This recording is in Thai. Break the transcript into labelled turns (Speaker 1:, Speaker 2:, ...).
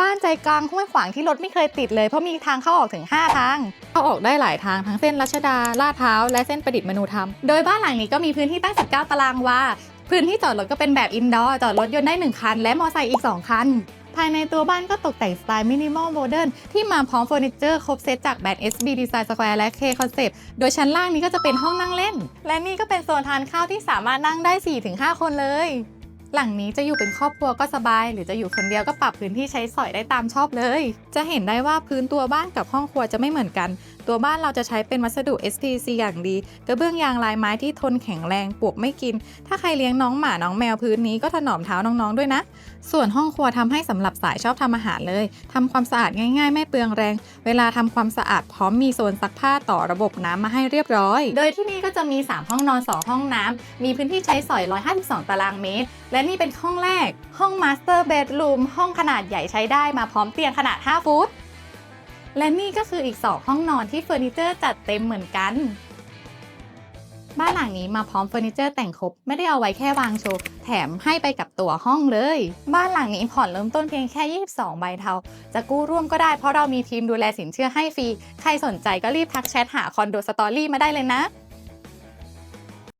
Speaker 1: บ้านใจกลางห้วยขวางที่รถไม่เคยติดเลยเพราะมีทางเข้าออกถึง 5 ทาง เข้าออกได้หลายทางทั้งเส้นรัชดาลาดพร้าวและเส้นประดิษฐ์มนูธรรม โดยบ้านหลังนี้ก็มีพื้นที่ตั้ง 19 ตารางวา พื้นที่จอดรถก็เป็นแบบอินดอร์จอดรถยนต์ได้ 1 คัน และมอไซค์อีก 2 คัน ภายในตัวบ้านก็ตกแต่งสไตล์มินิมอลโมเดิร์นที่มาพร้อมเฟอร์นิเจอร์ครบเซตจากแบรนด์ SB Design Square และ K Concept โดยชั้นล่างนี้ก็จะเป็นห้องนั่งเล่น และนี่ก็เป็นโซนทานข้าวที่สามารถนั่งได้ 4-5 คนเลย หลังนี้จะอยู่เป็นครอบครัวก็สบาย หรือจะอยู่คนเดียวก็ปรับพื้นที่ใช้สอยได้ตามชอบเลย จะเห็นได้ว่าพื้นตัวบ้านกับห้องครัวจะไม่เหมือนกันตัวบ้านเราจะใช้เป็นวัสดุ STC อย่างดี กระเบื้องยางลายไม้ที่ทนแข็งแรงปวกไม่กิน ถ้าใครเลี้ยงน้องหมาน้องแมวพื้นนี้ก็ถนอมเท้าน้องๆด้วยนะ ส่วนห้องครัวทำให้สำหรับสายชอบทำอาหารเลยทำความสะอาดง่ายๆ ไม่เปลืองแรง เวลาทำความสะอาดพร้อมมีโซนซักผ้าต่อระบบน้ำมาให้เรียบร้อย โดยที่นี่ก็จะมี 3 ห้องนอน 2 ห้องน้ำมีพื้นที่ใช้สอย 152 ตารางเมตร และนี่เป็นห้องแรก ห้องมาสเตอร์เบดรูมห้องขนาดใหญ่ใช้ได้มาพร้อมเตียงขนาด 5 ฟุต และนี่ก็คืออีก 2 ห้องนอนที่เฟอร์นิเจอร์จัดเต็มเหมือนกัน บ้านหลังนี้มาพร้อมเฟอร์นิเจอร์แต่งครบ ไม่ได้เอาไว้แค่วางโชว์ แถมให้ไปกับตัวห้องเลย บ้านหลังนี้ผ่อนเริ่มต้นเพียงแค่ 22 ใบเทา จะกู้ร่วมก็ได้เพราะเรามีทีมดูแลสินเชื่อให้ฟรี ใครสนใจก็รีบทักแชทหาคอนโดสตอรี่มาได้เลยนะ